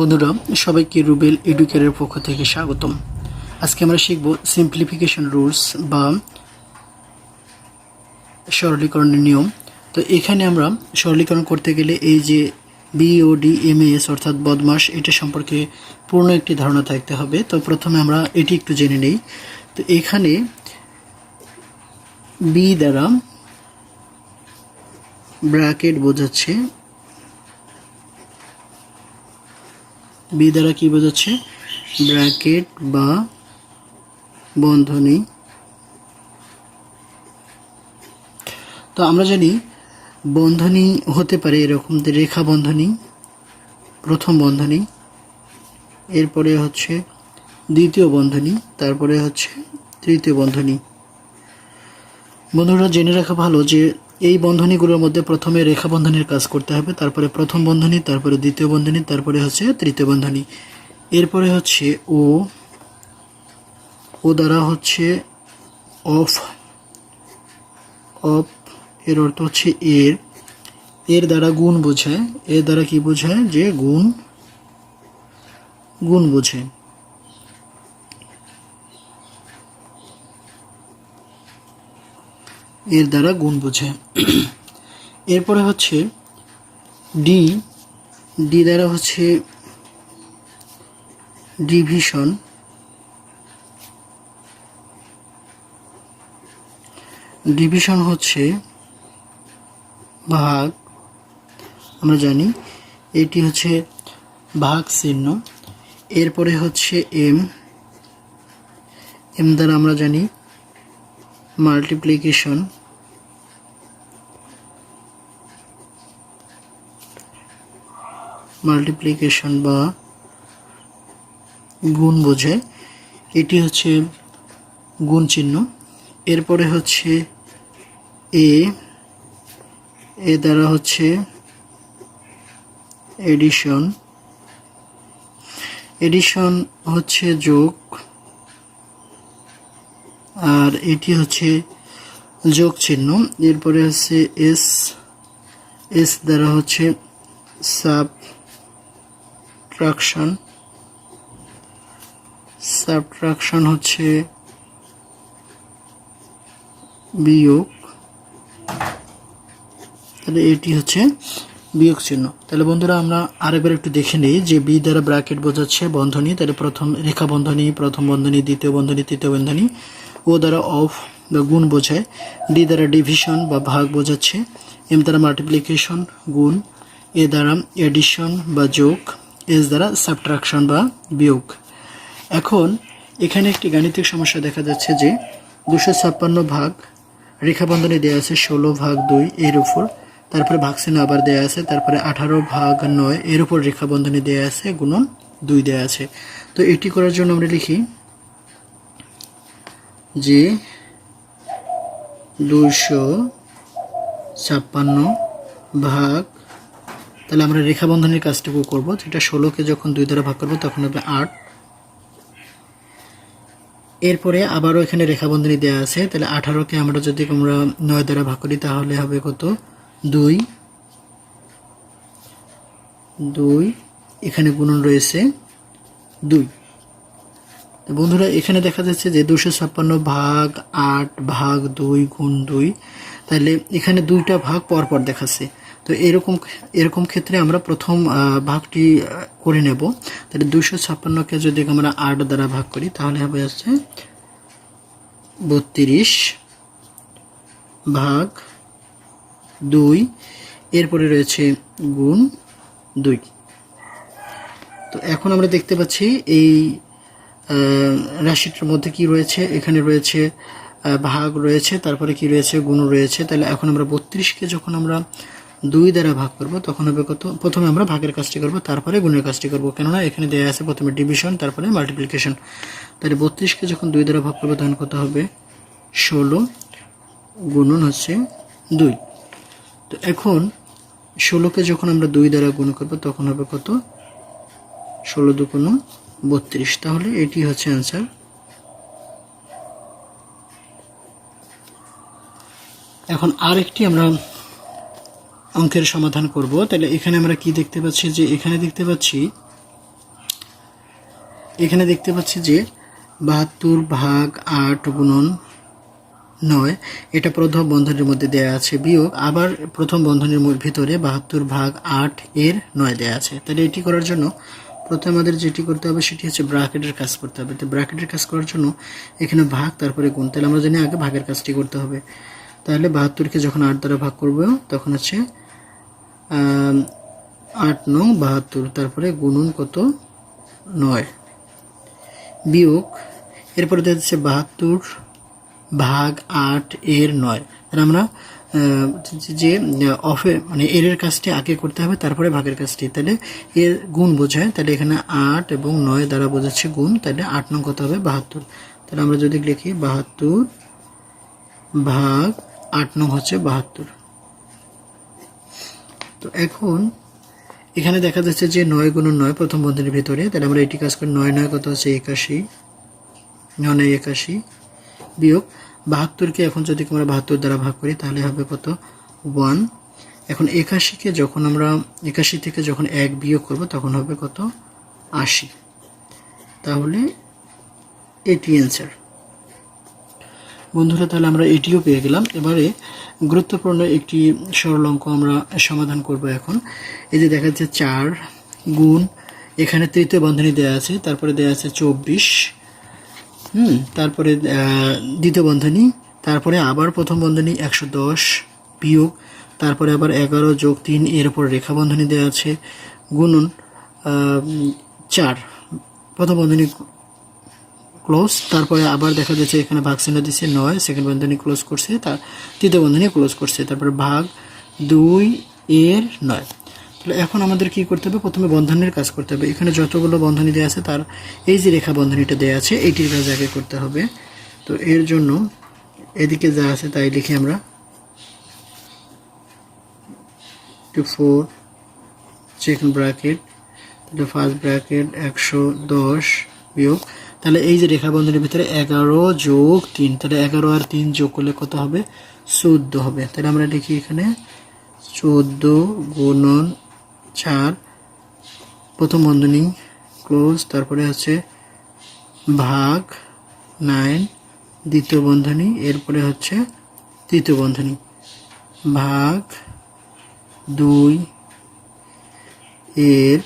বন্ধুরা, সবাইকে রুবেল এডুকেয়ারের পক্ষ থেকে স্বাগতম। আজকে আমরা শিখব সিম্পলিফিকেশন রুলস বা সরলীকরণের নিয়ম। তো এখানে আমরা সরলীকরণ করতে গেলে এই যে বিওডি এম এস অর্থাৎ বদমাস, এটা সম্পর্কে পূর্ণ একটি ধারণা থাকতে হবে। তো প্রথমে আমরা এটি একটু জেনে নেই। তো এখানে বি দ্বারা ব্র্যাকেট বোঝাচ্ছে বি দ্বারা কি বোঝাচ্ছে? ব্র্যাকেট বা বন্ধনী। তো আমরা জানি বন্ধনী হতে পারে এরকম রেখা বন্ধনী, প্রথম বন্ধনী, এরপরে হচ্ছে দ্বিতীয় বন্ধনী, তারপরে হচ্ছে তৃতীয় বন্ধনী। বন্ধুরা, জেনে রাখা ভালো যে এই বন্ধনীগুলোর মধ্যে প্রথমে রেখা বন্ধনীর কাজ করতে হবে, তারপরে প্রথম বন্ধনী, তারপরে দ্বিতীয় বন্ধনী, তারপরে হচ্ছে তৃতীয় বন্ধনী। এরপরে হচ্ছে ও ও দ্বারা হচ্ছে অফ অফ, এর অর্থ হচ্ছে এর। এর দ্বারা গুণ বোঝায়, এর দ্বারা কি বোঝায় যে গুণ গুণ বোঝে এর দ্বারা গুণ বোঝে। এরপরে হচ্ছে ডি ডি দ্বারা হচ্ছে ডিভিশন ডিভিশন হচ্ছে ভাগ। আমরা জানি এটি হচ্ছে ভাগ চিহ্ন। এরপরে হচ্ছে এম এম দ্বারা আমরা জানি মাল্টিপ্লিকেশন মাল্টিপ্লিকেশন বা গুণ বোঝে। এটি হচ্ছে গুণ চিহ্ন। এরপরে হচ্ছে এ এ দ্বারা হচ্ছে এডিশন এডিশন হচ্ছে যোগ। আর এটি হচ্ছে যোগ চিহ্ন এরপরে হচ্ছে এস। এস দ্বারা হচ্ছে সাবট্রাকশন। সাবট্রাকশন হচ্ছে বিয়োগ। তাহলে এটি হচ্ছে বিয়োগ চিহ্ন তাহলে বন্ধুরা আমরা আরেকবার একটু দেখে নিই যে বি দ্বারা ব্র্যাকেট বোঝাচ্ছে বন্ধনী। তাহলে প্রথম রেখা বন্ধনী, প্রথম বন্ধনী, দ্বিতীয় বন্ধনী, তৃতীয় বন্ধনী। ও দ্বারা অফ বা গুণ বোঝায়। ডি দ্বারা ডিভিশন বা ভাগ বোঝাচ্ছে। এম দ্বারা মাল্টিপ্লিকেশন, গুণ। এ দ্বারা এডিশন বা যোগ। এস দ্বারা সাবট্রাকশন বা বিয়োগ। এখন এখানে একটি গাণিতিক সমস্যা দেখা যাচ্ছে যে দুশো ছাপ্পান্ন ভাগ রেখাবন্ধনে দেওয়া আছে ষোলো ভাগ দুই এর উপর। তারপরে ভাগসিন আবার দেওয়া আছে। তারপরে আঠারো ভাগ নয় এর উপর রেখাবন্ধনে দেওয়া আছে, গুণন দুই দেওয়া আছে। তো এটি করার জন্য আমরা লিখি যে দুশো ছাপ্পান্ন ভাগ। তাহলে আমরা রেখাবন্ধনের কাজটুকু করব। যেটা ষোলোকে যখন দুই দ্বারা ভাগ করব, তখন হবে আট। এরপরে আবারও এখানে রেখাবন্ধনী দেওয়া আছে। তাহলে আঠারোকে আমরা যদি আমরা নয় দ্বারা ভাগ করি, তাহলে হবে কত? দুই। দুই। এখানে গুণন রয়েছে দুই। বন্ধুরা, এখানে দেখা যাচ্ছে যে দুশো ছাপ্পান্ন ভাগ আট ভাগ দুই গুণ দুই, তাহলে এখানে দুইটা ভাগ পরপর দেখাচ্ছে। তো এরকম এরকম ক্ষেত্রে আমরা প্রথম ভাগটি করে নেব। তাহলে দুশো ছাপ্পান্নকে যদি আমরা আট দ্বারা ভাগ করি, তাহলে হবে হচ্ছে বত্রিশ ভাগ দুই, এরপরে রয়েছে গুণ দুই। তো এখন আমরা দেখতে পাচ্ছি এই রাশিটার মধ্যে কি রয়েছে? এখানে রয়েছে ভাগ রয়েছে, তারপরে কি রয়েছে? গুণ রয়েছে। তাহলে এখন আমরা বত্রিশকে যখন আমরা দুই দ্বারা ভাগ করব, তখন হবে কত? প্রথমে আমরা ভাগের কাজটি করব, তারপরে গুণের কাজটি করব। কেননা এখানে দেওয়া আছে প্রথমে ডিভিশন তারপরে মাল্টিপ্লিকেশন তাহলে বত্রিশকে যখন দুই দ্বারা ভাগ করব তখন কত হবে? ষোলো গুণন হচ্ছে দুই। তো এখন ষোলোকে যখন আমরা দুই দ্বারা গুণ করব, তখন হবে কত? ষোলো দু দুগুণ বত্রিশ। তাহলে এটি হচ্ছে অ্যান্সার এখন আরেকটি আমরা অঙ্কের সমাধান করব। তাহলে এখানে আমরা কি দেখতে পাচ্ছি যে এখানে দেখতে পাচ্ছি, এখানে দেখতে পাচ্ছি যে বাহাত্তর ভাগ আট গুণন নয়, এটা প্রথম বন্ধনীর মধ্যে দেয়া আছে, বিয়োগ আবার প্রথম বন্ধনীর ভিতরে বাহাত্তর ভাগ আট এর নয় দেয়া আছে। তাহলে এটি করার জন্য প্রথমে আমাদের যেটি করতে হবে সেটি হচ্ছে ব্র্যাকেটের কাজ করতে হবে। তো ব্র্যাকেটের কাজ করার জন্য এখানে ভাগ, তারপরে গুণ। তাহলে আমরা জানি আগে ভাগের কাজটি করতে হবে। তাহলে বাহাত্তরকে যখন আট দ্বারা ভাগ করব, তখন হচ্ছে আট নং বাহাত্তর, তারপরে গুণন কত? নয়। বিয়োগ, এরপরে দেখা যাচ্ছে বাহাত্তর ভাগ আট এর নয়। তাহলে আমরা যে অফে মানে এর এর কাজটি আগে করতে হবে, তারপরে ভাগের কাজটি। তাহলে এর গুণ বোঝায়, তাহলে এখানে আট এবং নয় দ্বারা বোঝাচ্ছে গুণ, তাহলে আট নং কত হবে? বাহাত্তর। তাহলে আমরা যদি লিখি বাহাত্তর ভাগ আট নং হচ্ছে বাহাত্তর। তো এখন এখানে দেখা যাচ্ছে যে নয় গুণ নয় প্রথম বন্ধনীর ভিতরে, তাহলে আমরা এটি কাজ করি, নয় নয় কত হচ্ছে একাশি? নয় নয় একাশি বিয়োগ বাহাত্তরকে এখন যদি আমরা বাহাত্তর দ্বারা ভাগ করি, তাহলে হবে কত? ওয়ান। এখন একাশিকে যখন আমরা, একাশি থেকে যখন এক বিয়োগ করব, তখন হবে কত? আশি। তাহলে এটি অ্যান্সার বন্ধুরা, তাহলে আমরা এটিও পেয়ে গেলাম। এবারে গুরুত্বপূর্ণ একটি সরল অঙ্ক আমরা সমাধান করব এখন। এই যে দেখা যাচ্ছে চার গুণ, এখানে তৃতীয় বন্ধনী দেওয়া আছে, তারপরে দেওয়া আছে চব্বিশ। হুম, তারপরে দ্বিতীয় বন্ধনী, তারপরে আবার প্রথম বন্ধনী একশো দশ বিয়োগ, তারপরে আবার এগারো যোগ তিন, এর উপর রেখা বন্ধনী দেওয়া আছে, গুণন চার। প্রথম বন্ধনী ক্লোজ, তারপরে আবার দেখা যাচ্ছে এখানে ভাগ চিহ্ন দিচ্ছে নয়, সেকেন্ড বন্ধনী ক্লোজ করছে তার তৃতীয় বন্ধনী ক্লোজ করছে, তারপরে ভাগ দুই, এর নয়। তাহলে এখন আমাদের কি করতে হবে? প্রথমে বন্ধনের কাজ করতে হবে। এখানে যতগুলো বন্ধনী দেওয়া আছে, তার এই যে রেখা বন্ধনীটা দেওয়া আছে, এইটির কাজ আগে করতে হবে। তো এর জন্য এদিকে যা আছে, তাই লিখি আমরা। টু ফোর সেকেন্ড ব্র্যাকেট তাহলে ফার্স্ট ব্র্যাকেট একশো দশ বিয়োগ। তাহলে এই যে রেখা বন্ধনের ভিতরে এগারো যোগ তিন, তাহলে এগারো আর তিন যোগ করলে কত হবে? চোদ্দ হবে। তাহলে আমরা লিখি এখানে, চোদ্দ গুণন চার, প্রথম বন্ধনী ক্লোজ তারপরে হচ্ছে ভাগ নাইন দ্বিতীয় বন্ধনী, এরপরে হচ্ছে তৃতীয় বন্ধনী ভাগ দুই, এর।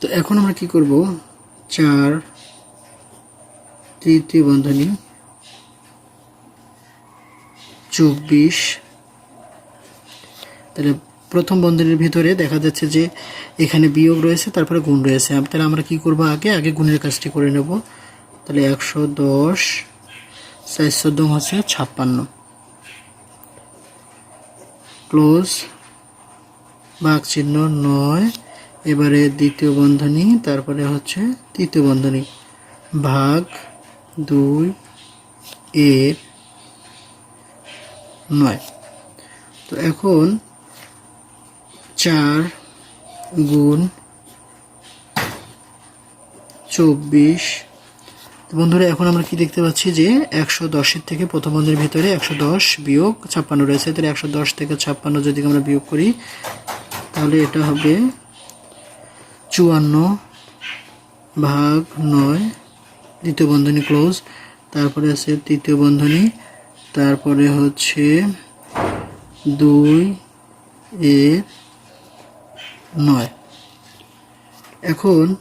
তো এখন আমরা কি করব চার, তৃতীয় বন্ধনী, চব্বিশ তাহলে প্রথম বন্ধনীর ভিতরে দেখা যাচ্ছে যে এখানে বিয়োগ রয়েছে, তারপরে গুণ রয়েছে। তাহলে আমরা কি করব আগে? আগে গুণের কাজটি করে নেব। তাহলে একশো দশ, চারশো দম হচ্ছে ছাপ্পান্ন। ক্লোজ বাঘ চিহ্ন নয়, এবারে দ্বিতীয় বন্ধনী, তারপরে হচ্ছে তৃতীয় বন্ধনী। ভাগ দুই এর নয়। তো এখন চার গুণ চব্বিশ। বন্ধুরা, এখন আমরা কি দেখতে পাচ্ছি যে একশো দশের থেকে প্রথম বন্ধের ভিতরে একশো দশ বিয়োগ ছাপ্পান্ন রয়েছে। তাহলে একশো দশ থেকে ছাপ্পান্ন যদি আমরা বিয়োগ করি, তাহলে এটা হবে চুয়ান্ন ভাগ নয়, দ্বিতীয় বন্ধনী ক্লোজ। তারপরে আছে তৃতীয় বন্ধনী, তারপরে হচ্ছে দুই এর নয়। এখন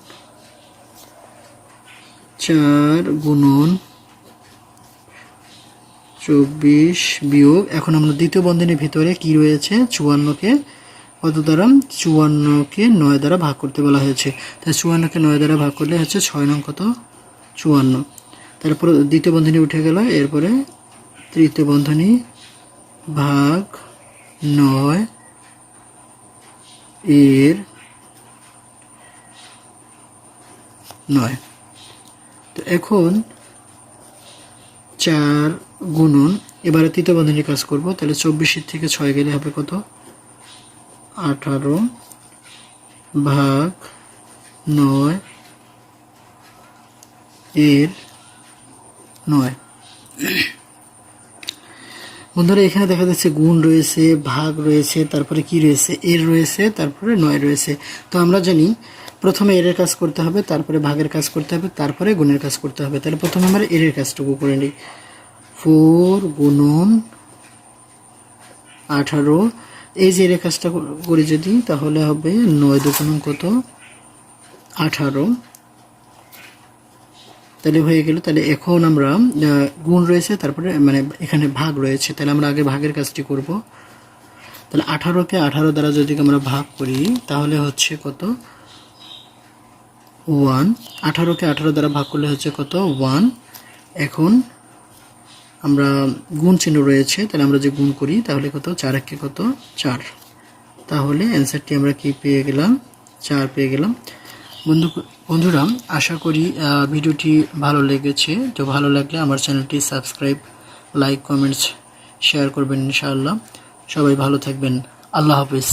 চার গুণন চব্বিশ বিয়োগ, এখন আমরা দ্বিতীয় বন্ধনীর ভিতরে কি রয়েছে? চুয়ান্নকে কত দ্বারা? চুয়ান্নকে নয় দ্বারা ভাগ করতে বলা হয়েছে। তাই চুয়ান্নকে নয় দ্বারা ভাগ করলে হচ্ছে ছয় নং কত? চুয়ান্ন। তারপর দ্বিতীয় বন্ধনী উঠে গেল, এরপরে তৃতীয় বন্ধনী ভাগ নয়। এর নয়। তো এখন চার গুণন, এবারে তৃতীয় বন্ধনী কাজ করব, তাহলে চব্বিশের থেকে ছয় গেলে হবে কত? আঠারো ভাগ নয় এর নয়। বন্ধুরা, এখানে দেখা যাচ্ছে গুণ রয়েছে, ভাগ রয়েছে, তারপরে কি রয়েছে? এর রয়েছে, তারপরে নয় রয়েছে। তো আমরা জানি প্রথমে এর কাজ করতে হবে, তারপরে ভাগের কাজ করতে হবে, তারপরে গুণের কাজ করতে হবে। তাহলে প্রথমে আমরা এর কাজটুকু করে নিই। ফোর গুণন আঠারো। এই যে এর কাজটা করি যদি, তাহলে হবে নয় দুগুণ কত? আঠারো। তাহলে হয়ে গেল। তাহলে এখন আমরা গুণ রয়েছে, তারপরে মানে এখানে ভাগ রয়েছে। তাহলে আমরা আগে ভাগের কাজটি করব। তাহলে আঠারোকে আঠারো দ্বারা যদি আমরা ভাগ করি, তাহলে হচ্ছে কত? ওয়ান। আঠারোকে আঠারো দ্বারা ভাগ করলে হচ্ছে কত? ওয়ান। এখন আমরা গুণ চিহ্ন রয়েছে, তাহলে আমরা যে গুণ করি, তাহলে কত? চার একে কত? চার। তাহলে অ্যান্সারটি আমরা কি পেয়ে গেলাম? চার পেয়ে গেলাম। বন্ধু বন্ধুরা, আশা করি ভিডিওটি ভালো লেগেছে। তো ভালো লাগলে আমার চ্যানেলটি সাবস্ক্রাইব, লাইক, কমেন্টস, শেয়ার করবেন ইনশাআল্লাহ। সবাই ভালো থাকবেন। আল্লাহ হাফিজ।